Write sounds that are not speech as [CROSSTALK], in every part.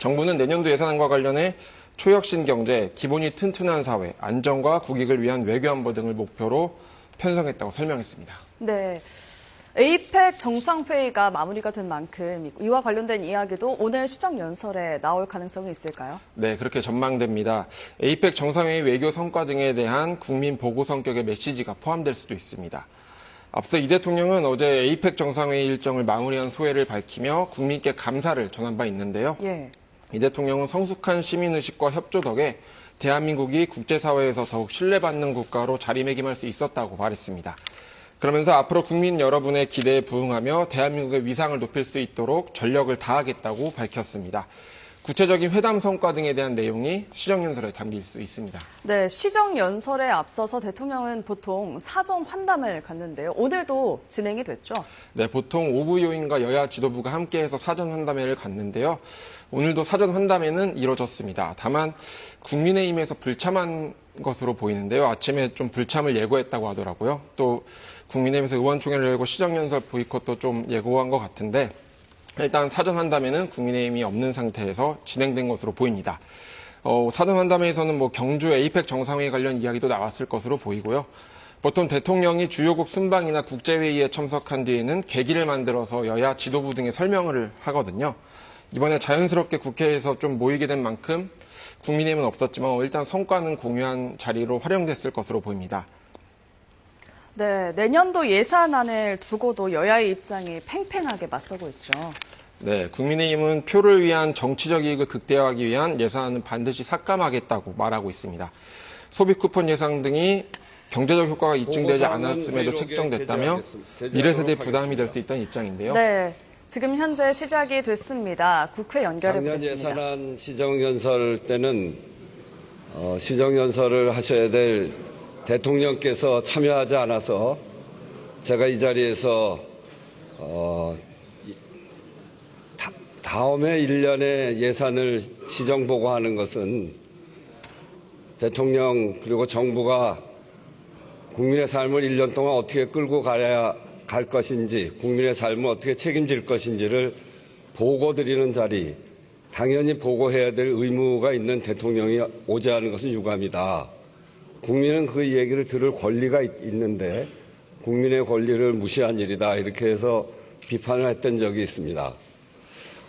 정부는 내년도 예산안과 관련해 초혁신 경제, 기본이 튼튼한 사회, 안정과 국익을 위한 외교 안보 등을 목표로 편성했다고 설명했습니다. 네. 에이펙 정상회의가 마무리가 된 만큼 이와 관련된 이야기도 오늘 시정 연설에 나올 가능성이 있을까요? 네, 그렇게 전망됩니다. 에이펙 정상회의 외교 성과 등에 대한 국민 보고 성격의 메시지가 포함될 수도 있습니다. 앞서 이 대통령은 어제 에이펙 정상회의 일정을 마무리한 소회를 밝히며 국민께 감사를 전한 바 있는데요. 예. 이 대통령은 성숙한 시민의식과 협조 덕에 대한민국이 국제사회에서 더욱 신뢰받는 국가로 자리매김할 수 있었다고 말했습니다. 그러면서 앞으로 국민 여러분의 기대에 부응하며 대한민국의 위상을 높일 수 있도록 전력을 다하겠다고 밝혔습니다. 구체적인 회담 성과 등에 대한 내용이 시정연설에 담길 수 있습니다. 네, 시정연설에 앞서서 대통령은 보통 사전 환담을 갖는데요. 오늘도 진행이 됐죠. 네, 보통 오부 요인과 여야 지도부가 함께해서 사전 환담회를 갔는데요. 오늘도 사전 환담회는 이뤄졌습니다. 다만 국민의힘에서 불참한 것으로 보이는데요. 아침에 좀 불참을 예고했다고 하더라고요. 또 국민의힘에서 의원총회를 열고 시정연설 보이콧도 좀 예고한 것 같은데 일단 사전 환담회는 국민의힘이 없는 상태에서 진행된 것으로 보입니다. 어, 사전 환담회에서는 뭐 경주 에이펙 정상회의 관련 이야기도 나왔을 것으로 보이고요. 보통 대통령이 주요국 순방이나 국제회의에 참석한 뒤에는 계기를 만들어서 여야 지도부 등의 설명을 하거든요. 이번에 자연스럽게 국회에서 좀 모이게 된 만큼 국민의힘은 없었지만 일단 성과는 공유한 자리로 활용됐을 것으로 보입니다. 네, 내년도 예산안을 두고도 여야의 입장이 팽팽하게 맞서고 있죠. 네, 국민의힘은 표를 위한 정치적 이익을 극대화하기 위한 예산안은 반드시 삭감하겠다고 말하고 있습니다. 소비 쿠폰 예상 등이 경제적 효과가 입증되지 않았음에도 책정됐다며 게재하겠습니다. 미래 세대에 게재하도록 부담이 될 수 있다는 입장인데요. 네, 지금 현재 시작이 됐습니다. 국회 연결해 작년 보겠습니다. 예산안 시정연설 때는 어, 시정연설을 하셔야 될 대통령께서 참여하지 않아서 제가 이 자리에서 어, 이- 다, 다음해 1년의 예산을 시정 보고하는 것은 대통령 그리고 정부가 국민의 삶을 1년 동안 어떻게 끌고 가야 갈 것인지, 국민의 삶을 어떻게 책임질 것인지를 보고 드리는 자리, 당연히 보고해야 될 의무가 있는 대통령이 오지 않은 것은 유감이다. 국민은 그 얘기를 들을 권리가 있- 있는데 국민의 권리를 무시한 일이다. 이렇게 해서 비판을 했던 적이 있습니다.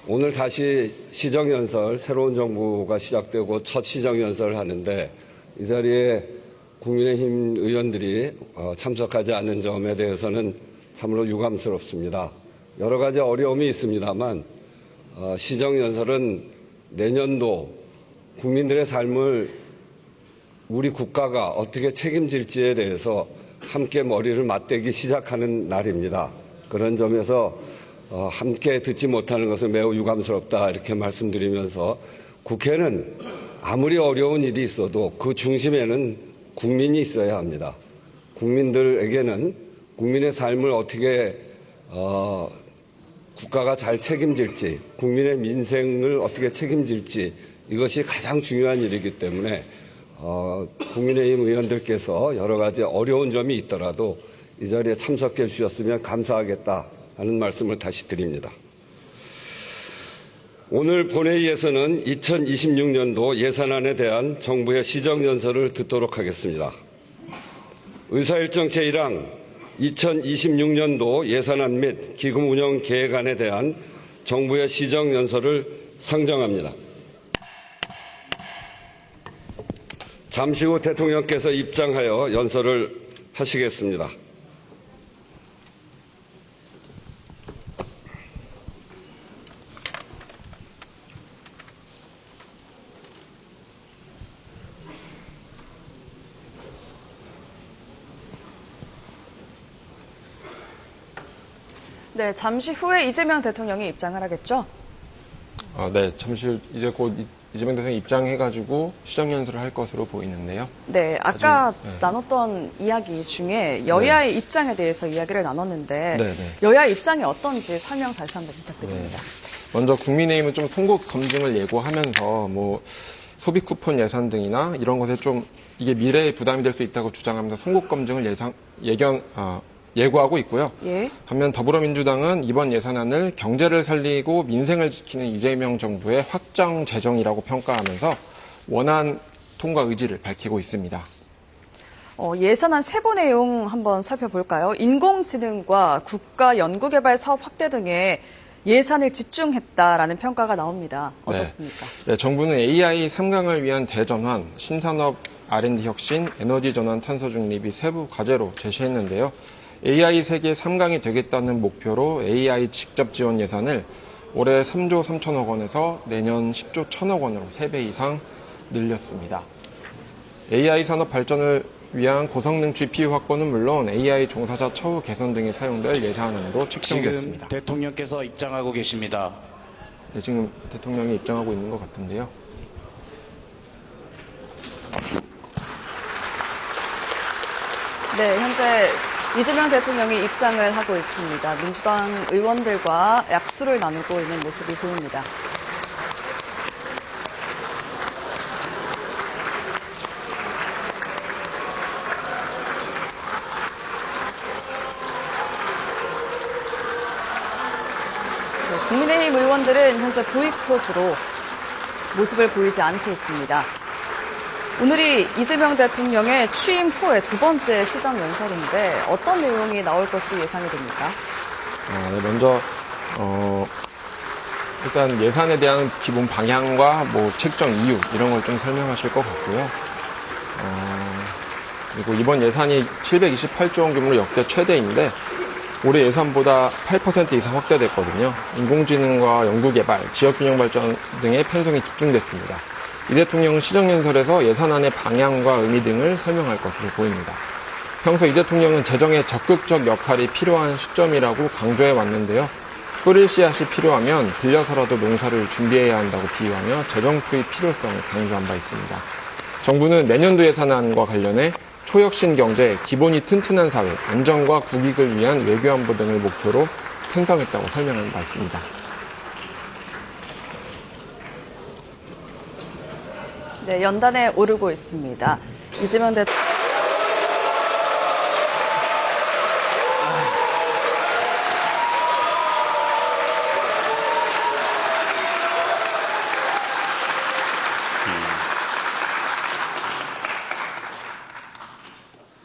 오늘 다시 시정연설, 새로운 정부가 시작되고 첫 시정연설을 하는데 이 자리에 국민의힘 의원들이 어, 참석하지 않는 점에 대해서는 참으로 유감스럽습니다. 여러 가지 어려움이 있습니다만 어, 시정연설은 내년도 국민들의 삶을 우리 국가가 어떻게 책임질지에 대해서 함께 머리를 맞대기 시작하는 날입니다. 그런 점에서 어, 함께 듣지 못하는 것은 매우 유감스럽다 이렇게 말씀드리면서 국회는 아무리 어려운 일이 있어도 그 중심에는 국민이 있어야 합니다. 국민들에게는 국민의 삶을 어떻게 어, 국가가 잘 책임질지, 국민의 민생을 어떻게 책임질지 이것이 가장 중요한 일이기 때문에 어, 국민의힘 의원들께서 여러 가지 어려운 점이 있더라도 이 자리에 참석해 주셨으면 감사하겠다 하는 말씀을 다시 드립니다. 오늘 본회의에서는 2026년도 예산안에 대한 정부의 시정연설을 듣도록 하겠습니다. 의사일정 제1항 2026년도 예산안 및 기금 운영 계획안에 대한 정부의 시정연설을 상정합니다. 잠시 후 대통령께서 입장하여 연설을 하시겠습니다. 네, 잠시 후에 이재명 대통령이 입장을 하겠죠. 아, 네, 잠시 후 이제 곧 이- 이재명 대통령 입장해가지고 시정 연설을 할 것으로 보이는데요. 네, 아까 아직, 네. 나눴던 이야기 중에 여야의 입장에 대해서 이야기를 나눴는데 네, 네. 여야 입장이 어떤지 설명 다시 한번 부탁드립니다. 먼저 국민의힘은 좀 송곳 검증을 예고하면서 뭐 소비 쿠폰 예산 등이나 이런 것에 좀 이게 미래에 부담이 될 수 있다고 주장하면서 송곳 검증을 예상 예견 아, 예고하고 있고요. 예. 반면 더불어민주당은 이번 예산안을 경제를 살리고 민생을 지키는 이재명 정부의 확정 재정이라고 평가하면서 원안 통과 의지를 밝히고 있습니다. 어, 예산안 세부 내용 한번 살펴볼까요? 인공지능과 국가 연구개발 사업 확대 등에 예산을 집중했다라는 평가가 나옵니다. 네. 어떻습니까? 네, 정부는 AI 3강을 위한 대전환, 신산업 R&D 혁신, 에너지 전환 탄소 중립이 세부 과제로 제시했는데요. AI 세계 3강이 되겠다는 목표로 AI 직접 지원 예산을 올해 3조 3천억 원에서 내년 10조 1천억 원으로 3배 이상 늘렸습니다. AI 산업 발전을 위한 고성능 GPU 확보는 물론 AI 종사자 처우 개선 등에 사용될 예산안도 지금 책정됐습니다. 대통령께서 입장하고 계십니다. 네, 지금 대통령이 입장하고 있는 것 같은데요. 네, 현재 이재명 대통령이 입장을 하고 있습니다. 민주당 의원들과 약수를 나누고 있는 모습이 보입니다. 네, 국민의힘 의원들은 현재 보이콧으로 모습을 보이지 않고 있습니다. 오늘이 이재명 대통령의 취임 후에 두 번째 시정 연설인데 어떤 내용이 나올 것으로 예상이 됩니까? 어, 네, 먼저 어, 일단 예산에 대한 기본 방향과 뭐 책정 이유 이런 걸 좀 설명하실 것 같고요. 어, 그리고 이번 예산이 728조 원 규모로 역대 최대인데 올해 예산보다 8% 이상 확대됐거든요. 인공지능과 연구개발, 지역균형 발전 등의 편성이 집중됐습니다. 이 대통령은 시정연설에서 예산안의 방향과 의미 등을 설명할 것으로 보입니다. 평소 이 대통령은 재정에 적극적 역할이 필요한 시점이라고 강조해 왔는데요. 뿌릴 씨앗이 필요하면 빌려서라도 농사를 준비해야 한다고 비유하며 재정 투입 필요성을 강조한 바 있습니다. 정부는 내년도 예산안과 관련해 초혁신 경제, 기본이 튼튼한 사회, 안정과 국익을 위한 외교 안보 등을 목표로 편성했다고 설명한 바 있습니다. 네, 연단에 오르고 있습니다. 이재명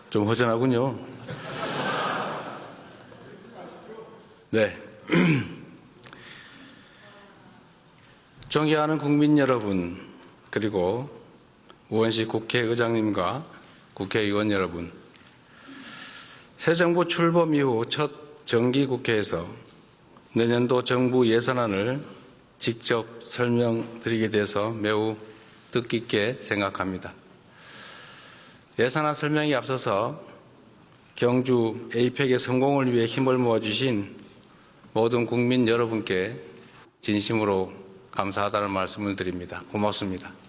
대좀 허전하군요. 네. [CLEARS THROAT] 존경하는 국민 여러분, 그리고 우원식 국회의장님과 국회의원 여러분, 새 정부 출범 이후 첫 정기국회에서 내년도 정부 예산안을 직접 설명드리게 돼서 매우 뜻깊게 생각합니다. 예산안 설명에 앞서서 경주 에이펙의 성공을 위해 힘을 모아주신 모든 국민 여러분께 진심으로 감사하다는 말씀을 드립니다. 고맙습니다.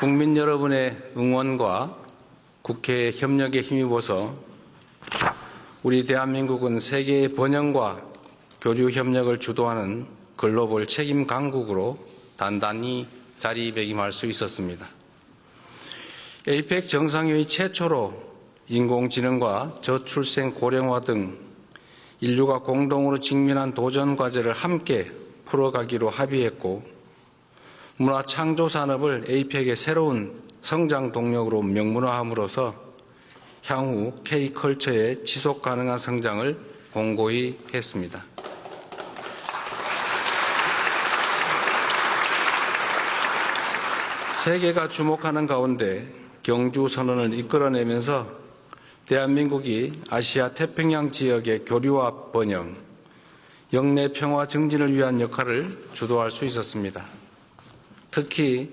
국민 여러분의 응원과 국회의 협력에 힘입어서 우리 대한민국은 세계의 번영과 교류 협력을 주도하는 글로벌 책임 강국으로 단단히 자리매김할 수 있었습니다. 에이펙 정상회의 최초로 인공지능과 저출생 고령화 등 인류가 공동으로 직면한 도전 과제를 함께 풀어가기로 합의했고 문화 창조 산업을 에이펙의 새로운 성장 동력으로 명문화함으로써 향후 K컬처의 지속 가능한 성장을 공고히 했습니다. 세계가 주목하는 가운데 경주 선언을 이끌어내면서 대한민국이 아시아 태평양 지역의 교류와 번영, 영내 평화 증진을 위한 역할을 주도할 수 있었습니다. 특히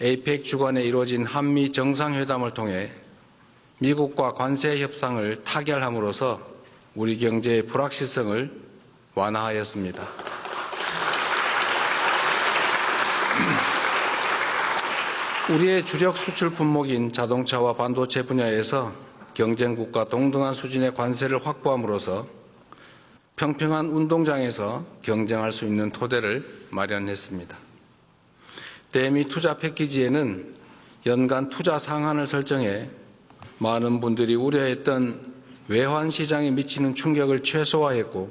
에이펙 주관에 이루어진 한미 정상회담을 통해 미국과 관세 협상을 타결함으로써 우리 경제의 불확실성을 완화하였습니다. [CLEARS THROAT] 우리의 주력 수출 품목인 자동차와 반도체 분야에서 경쟁국과 동등한 수준의 관세를 확보함으로써 평평한 운동장에서 경쟁할 수 있는 토대를 마련했습니다. 대미 투자 패키지에는 연간 투자 상한을 설정해 많은 분들이 우려했던 외환 시장에 미치는 충격을 최소화했고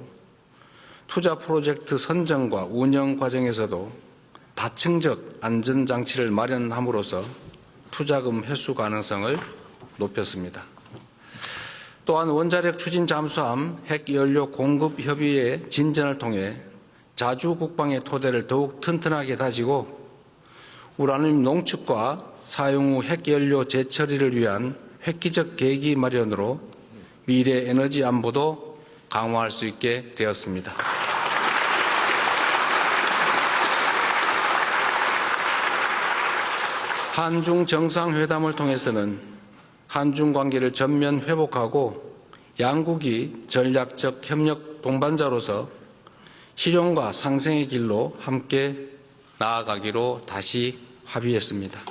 투자 프로젝트 선정과 운영 과정에서도 다층적 안전 장치를 마련함으로써 투자금 회수 가능성을 높였습니다. 또한 원자력 추진 잠수함 핵 연료 공급 협의의 진전을 통해 자주 국방의 토대를 더욱 튼튼하게 다지고 우라늄 농축과 사용 후 핵연료 재처리를 위한 획기적 계기 마련으로 미래 에너지 안보도 강화할 수 있게 되었습니다. 한중 정상회담을 통해서는 한중 관계를 전면 회복하고 양국이 전략적 협력 동반자로서 실용과 상생의 길로 함께 나아가기로 다시 합의했습니다.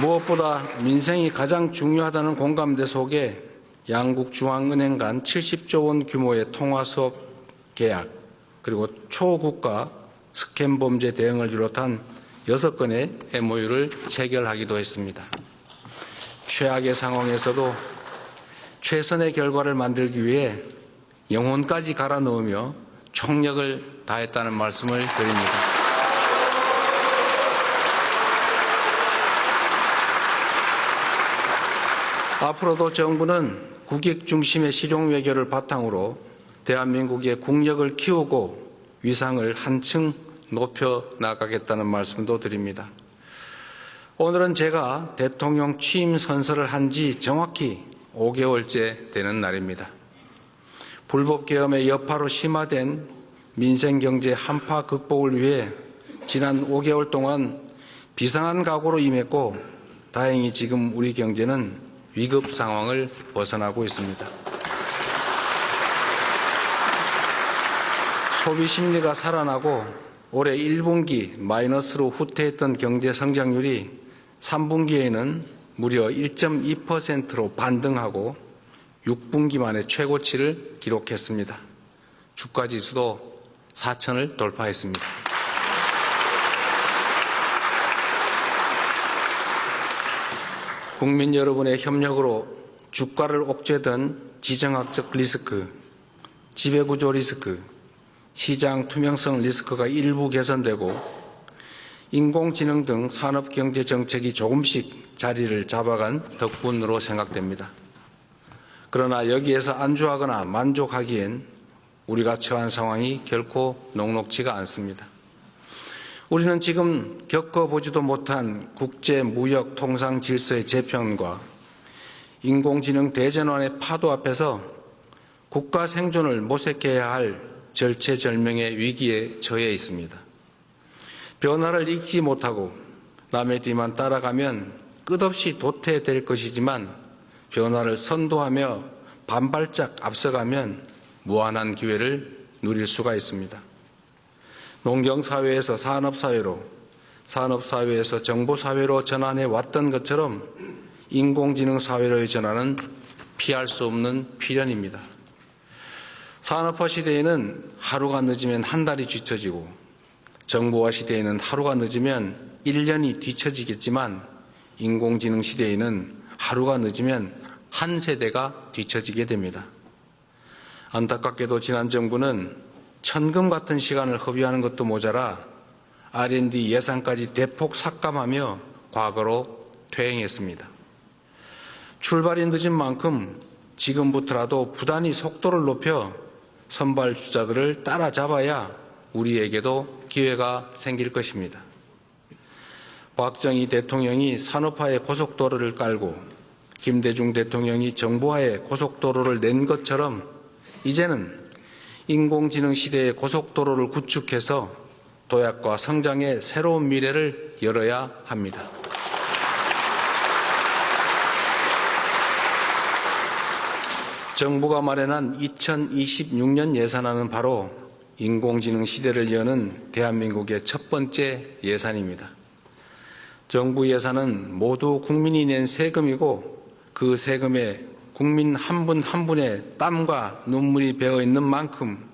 무엇보다 민생이 가장 중요하다는 공감대 속에 양국 중앙은행 간 70조 원 규모의 통화 수업 계약 그리고 초국가 스캔 범죄 대응을 비롯한 6건의 MOU를 체결하기도 했습니다. 최악의 상황에서도 최선의 결과를 만들기 위해 영혼까지 갈아 넣으며 총력을 다했다는 말씀을 드립니다. 앞으로도 정부는 국익 중심의 실용 외교를 바탕으로 대한민국의 국력을 키우고 위상을 한층 높여 나가겠다는 말씀도 드립니다. 오늘은 제가 대통령 취임 선서를 한 지 정확히 5개월째 되는 날입니다. 불법 계엄의 여파로 심화된 민생 경제 한파 극복을 위해 지난 5개월 동안 비상한 각오로 임했고 다행히 지금 우리 경제는 위급 상황을 벗어나고 있습니다. 소비 심리가 살아나고 올해 1분기 마이너스로 후퇴했던 경제 성장률이 3분기에는 무려 1.2%로 반등하고 6분기 만에 최고치를 기록했습니다. 주가 지수도 4천을 돌파했습니다. 국민 여러분의 협력으로 주가를 옥죄던 지정학적 리스크, 지배구조 리스크, 시장 투명성 리스크가 일부 개선되고 인공지능 등 산업경제 정책이 조금씩 자리를 잡아간 덕분으로 생각됩니다. 그러나 여기에서 안주하거나 만족하기엔 우리가 처한 상황이 결코 녹록지가 않습니다. 우리는 지금 겪어보지도 못한 국제 무역 통상 질서의 재편과 인공지능 대전환의 파도 앞에서 국가 생존을 모색해야 할 절체절명의 위기에 처해 있습니다. 변화를 잊지 못하고 남의 뒤만 따라가면 끝없이 도태될 것이지만 변화를 선도하며 반발짝 앞서가면 무한한 기회를 누릴 수가 있습니다. 농경사회에서 산업사회로, 산업사회에서 정보사회로 전환해 왔던 것처럼 인공지능 사회로의 전환은 피할 수 없는 필연입니다. 산업화 시대에는 하루가 늦으면 한 달이 뒤처지고 정보화 시대에는 하루가 늦으면 1년이 뒤처지겠지만 인공지능 시대에는 하루가 늦으면 한 세대가 뒤처지게 됩니다. 안타깝게도 지난 정부는 천금 같은 시간을 허비하는 것도 모자라 R&D 예산까지 대폭 삭감하며 과거로 퇴행했습니다. 출발이 늦은 만큼 지금부터라도 부단히 속도를 높여 선발 주자들을 따라잡아야 우리에게도 기회가 생길 것입니다. 박정희 대통령이 산업화의 고속도로를 깔고 김대중 대통령이 정보화의 고속도로를 낸 것처럼 이제는 인공지능 시대의 고속도로를 구축해서 도약과 성장의 새로운 미래를 열어야 합니다. 정부가 마련한 2026년 예산안은 바로 인공지능 시대를 여는 대한민국의 첫 번째 예산입니다. 정부 예산은 모두 국민이 낸 세금이고 그 세금에 국민 한분한 분의 땀과 눈물이 배어 있는 만큼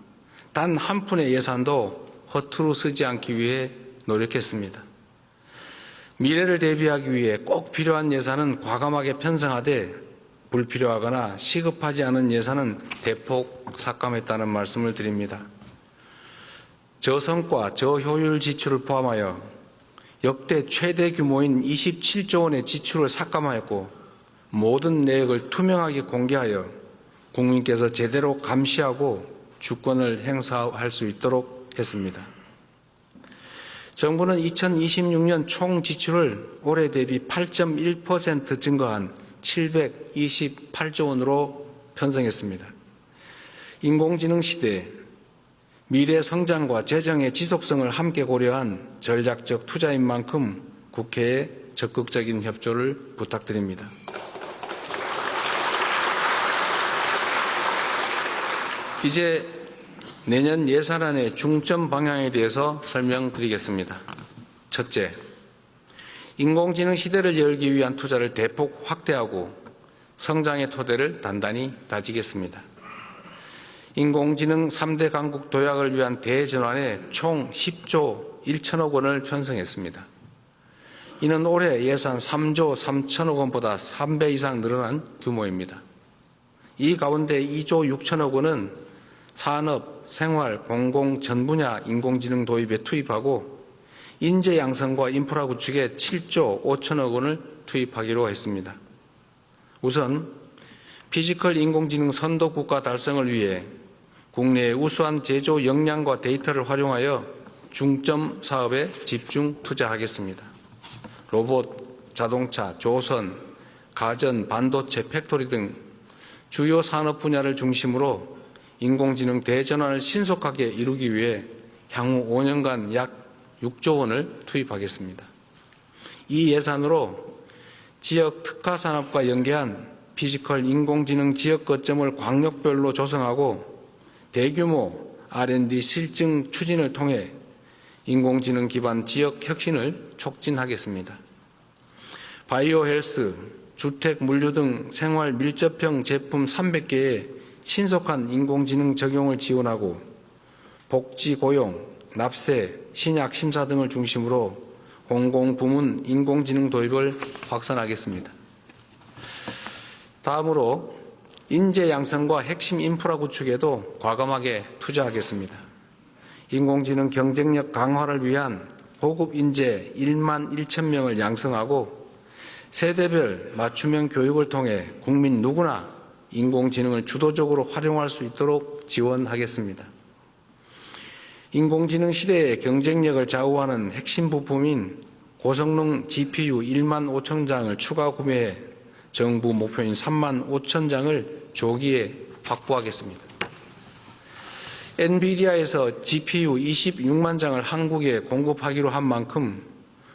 단 한 푼의 예산도 허투루 쓰지 않기 위해 노력했습니다. 미래를 대비하기 위해 꼭 필요한 예산은 과감하게 편성하되 불필요하거나 시급하지 않은 예산은 대폭 삭감했다는 말씀을 드립니다. 저성과 저효율 지출을 포함하여 역대 최대 규모인 27조 원의 지출을 삭감하였고 모든 내역을 투명하게 공개하여 국민께서 제대로 감시하고 주권을 행사할 수 있도록 했습니다. 정부는 2026년 총 지출을 올해 대비 8.1% 증가한 728조 원으로 편성했습니다. 인공지능 시대 미래 성장과 재정의 지속성을 함께 고려한 전략적 투자인 만큼 국회에 적극적인 협조를 부탁드립니다. 이제 내년 예산안의 중점 방향에 대해서 설명드리겠습니다. 첫째, 인공지능 시대를 열기 위한 투자를 대폭 확대하고 성장의 토대를 단단히 다지겠습니다. 인공지능 3대 강국 도약을 위한 대전환에 총 10조 1천억 원을 편성했습니다. 이는 올해 예산 3조 3천억 원보다 3배 이상 늘어난 규모입니다. 이 가운데 2조 6천억 원은 산업, 생활, 공공 전 분야 인공지능 도입에 투입하고 인재 양성과 인프라 구축에 7조 5천억 원을 투입하기로 했습니다. 우선 피지컬 인공지능 선도 국가 달성을 위해 국내의 우수한 제조 역량과 데이터를 활용하여 중점 사업에 집중 투자하겠습니다. 로봇, 자동차, 조선, 가전, 반도체, 팩토리 등 주요 산업 분야를 중심으로 인공지능 대전환을 신속하게 이루기 위해 향후 5년간 약 6조 원을 투입하겠습니다. 이 예산으로 지역 특화 산업과 연계한 피지컬 인공지능 지역 거점을 광역별로 조성하고 대규모 R&D 실증 추진을 통해 인공지능 기반 지역 혁신을 촉진하겠습니다. 바이오 헬스, 주택 물류 등 생활 밀접형 제품 300개의 신속한 인공지능 적용을 지원하고 복지 고용, 납세, 신약 심사 등을 중심으로 공공부문 인공지능 도입을 확산하겠습니다. 다음으로 인재 양성과 핵심 인프라 구축에도 과감하게 투자하겠습니다. 인공지능 경쟁력 강화를 위한 고급 인재 1만 1천 명을 양성하고 세대별 맞춤형 교육을 통해 국민 누구나 인공지능을 주도적으로 활용할 수 있도록 지원하겠습니다. 인공지능 시대의 경쟁력을 좌우하는 핵심 부품인 고성능 GPU 1만 5천 장을 추가 구매해 정부 목표인 3만 5천 장을 조기에 확보하겠습니다. 엔비디아에서 GPU 26만 장을 한국에 공급하기로 한 만큼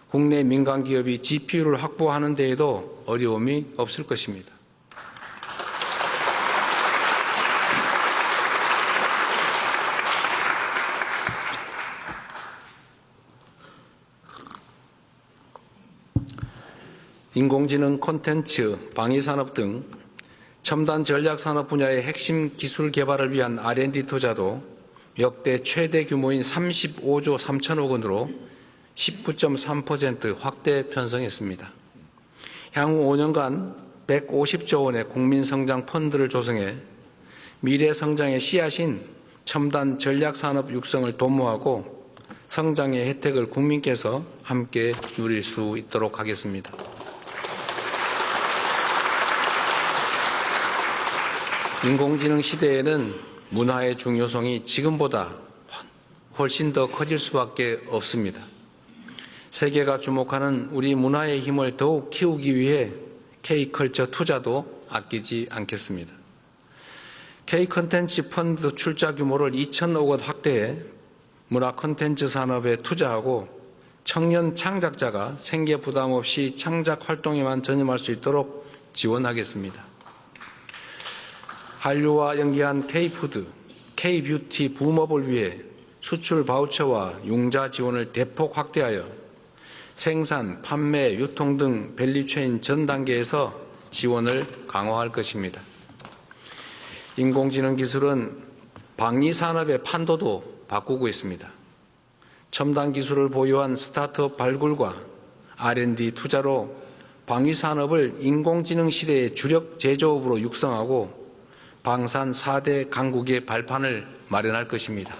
국내 민간 기업이 GPU를 확보하는 데에도 어려움이 없을 것입니다. 인공지능 콘텐츠, 방위산업 등 첨단 전략산업 분야의 핵심 기술 개발을 위한 R&D 투자도 역대 최대 규모인 35조 3천억 원으로 19.3% 확대 편성했습니다. 향후 5년간 150조 원의 국민성장 펀드를 조성해 미래 성장의 씨앗인 첨단 전략산업 육성을 도모하고 성장의 혜택을 국민께서 함께 누릴 수 있도록 하겠습니다. 인공지능 시대에는 문화의 중요성이 지금보다 훨씬 더 커질 수밖에 없습니다. 세계가 주목하는 우리 문화의 힘을 더욱 키우기 위해 K컬처 투자도 아끼지 않겠습니다. K컨텐츠 펀드 출자 규모를 2천억 원 확대해 문화 콘텐츠 산업에 투자하고 청년 창작자가 생계 부담 없이 창작 활동에만 전념할 수 있도록 지원하겠습니다. 한류와 연계한 K푸드, K뷰티 붐업을 위해 수출 바우처와 융자 지원을 대폭 확대하여 생산, 판매, 유통 등 밸리체인 전 단계에서 지원을 강화할 것입니다. 인공지능 기술은 방위 산업의 판도도 바꾸고 있습니다. 첨단 기술을 보유한 스타트업 발굴과 R&D 투자로 방위 산업을 인공지능 시대의 주력 제조업으로 육성하고 방산 4대 강국의 발판을 마련할 것입니다.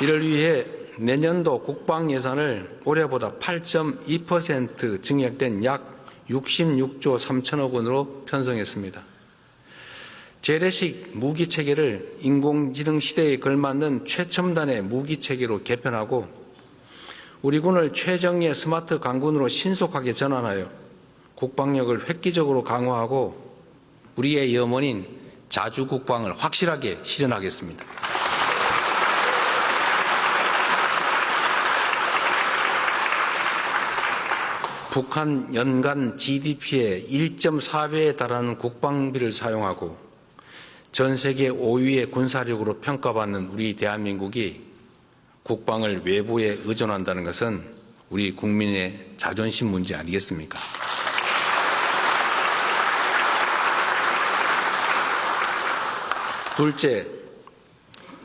이를 위해 내년도 국방 예산을 올해보다 8.2% 증액된 약 66조 3천억 원으로 편성했습니다. 재래식 무기 체계를 인공지능 시대에 걸맞는 최첨단의 무기 체계로 개편하고 우리 군을 최정예 스마트 강군으로 신속하게 전환하여 국방력을 획기적으로 강화하고 우리의 염원인 자주 국방을 확실하게 실현하겠습니다. 북한 연간 GDP의 1.4배에 달하는 국방비를 사용하고 전 세계 5위의 군사력으로 평가받는 우리 대한민국이 국방을 외부에 의존한다는 것은 우리 국민의 자존심 문제 아니겠습니까? 둘째,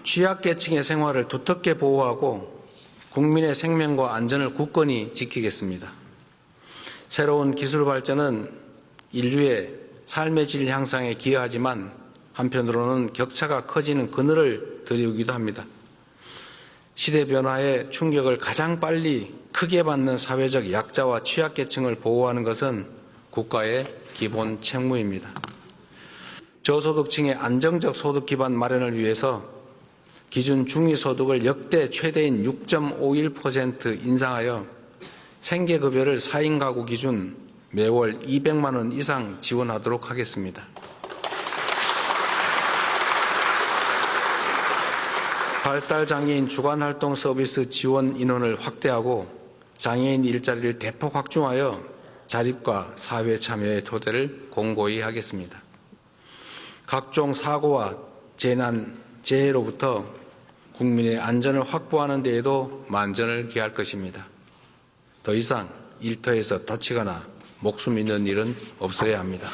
취약계층의 생활을 두텁게 보호하고 국민의 생명과 안전을 굳건히 지키겠습니다. 새로운 기술 발전은 인류의 삶의 질 향상에 기여하지만 한편으로는 격차가 커지는 그늘을 들이우기도 합니다. 시대 변화의 충격을 가장 빨리 크게 받는 사회적 약자와 취약계층을 보호하는 것은 국가의 기본 책무입니다. 저소득층의 안정적 소득 기반 마련을 위해서 기준 중위소득을 역대 최대인 6.51% 인상하여 생계급여를 4인 가구 기준 매월 200만 원 이상 지원하도록 하겠습니다. 발달 장애인 주간 활동 서비스 지원 인원을 확대하고 장애인 일자리를 대폭 확충하여 자립과 사회 참여의 토대를 공고히 하겠습니다. 각종 사고와 재난, 재해로부터 국민의 안전을 확보하는 데에도 만전을 기할 것입니다. 더 이상 일터에서 다치거나 목숨 잃는 일은 없어야 합니다.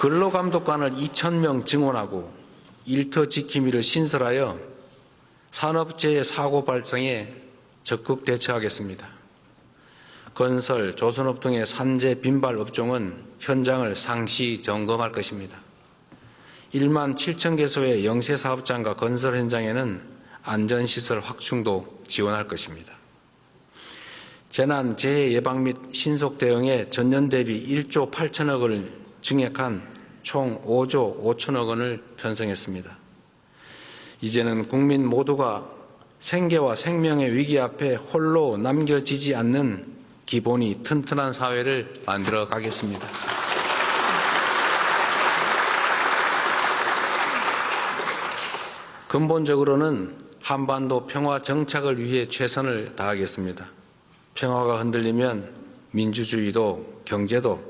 근로감독관을 2,000명 증원하고 일터 지킴이를 신설하여 산업재해 사고 발생에 적극 대처하겠습니다. 건설, 조선업 등의 산재 빈발 업종은 현장을 상시 점검할 것입니다. 1만 7천 개소의 영세 사업장과 건설 현장에는 안전시설 확충도 지원할 것입니다. 재난 재해 예방 및 신속 대응에 전년 대비 1조 8천억 원을 증액한 총 5조 5천억 원을 편성했습니다. 이제는 국민 모두가 생계와 생명의 위기 앞에 홀로 남겨지지 않는 기본이 튼튼한 사회를 만들어 가겠습니다. 근본적으로는 한반도 평화 정착을 위해 최선을 다하겠습니다. 평화가 흔들리면 민주주의도 경제도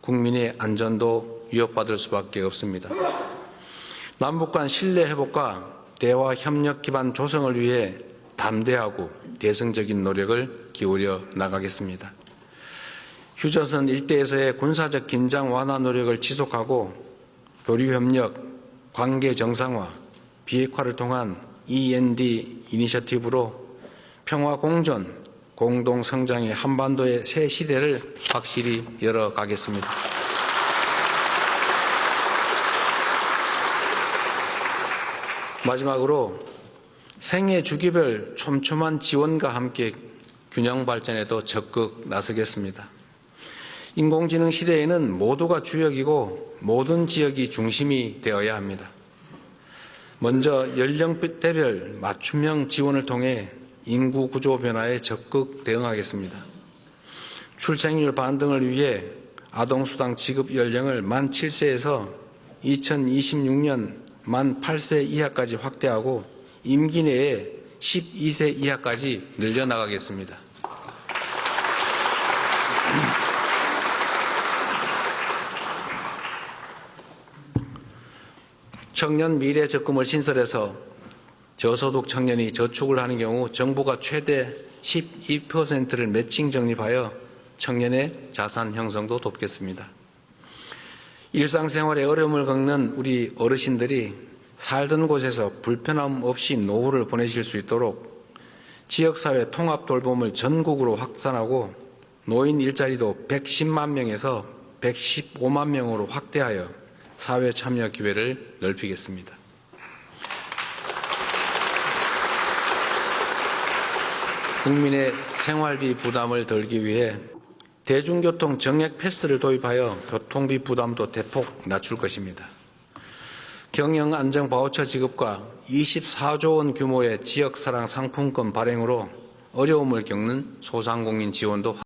국민의 안전도 위협받을 수밖에 없습니다. 남북 간 신뢰 회복과 대화 협력 기반 조성을 위해 담대하고 대승적인 노력을 기울여 나가겠습니다. 휴전선 일대에서의 군사적 긴장 완화 노력을 지속하고 교류 협력, 관계 정상화, 비핵화를 통한 END 이니셔티브로 평화 공존, 공동 성장의 한반도의 새 시대를 확실히 열어가겠습니다. 마지막으로 생애 주기별 촘촘한 지원과 함께 균형 발전에도 적극 나서겠습니다. 인공지능 시대에는 모두가 주역이고 모든 지역이 중심이 되어야 합니다. 먼저 연령대별 맞춤형 지원을 통해 인구 구조 변화에 적극 대응하겠습니다. 출생률 반등을 위해 아동수당 지급 연령을 만 7세에서 2026년 만 8세 이하까지 확대하고 임기 내에 12세 이하까지 늘려나가겠습니다. 청년 미래 적금을 신설해서 저소득 청년이 저축을 하는 경우 정부가 최대 12%를 매칭 적립하여 청년의 자산 형성도 돕겠습니다. 일상생활에 어려움을 겪는 우리 어르신들이 살던 곳에서 불편함 없이 노후를 보내실 수 있도록 지역사회 통합 돌봄을 전국으로 확산하고 노인 일자리도 110만 명에서 115만 명으로 확대하여 사회 참여 기회를 넓히겠습니다. 국민의 생활비 부담을 덜기 위해 대중교통 정액 패스를 도입하여 교통비 부담도 대폭 낮출 것입니다. 경영 안정 바우처 지급과 24조 원 규모의 지역 사랑 상품권 발행으로 어려움을 겪는 소상공인 지원도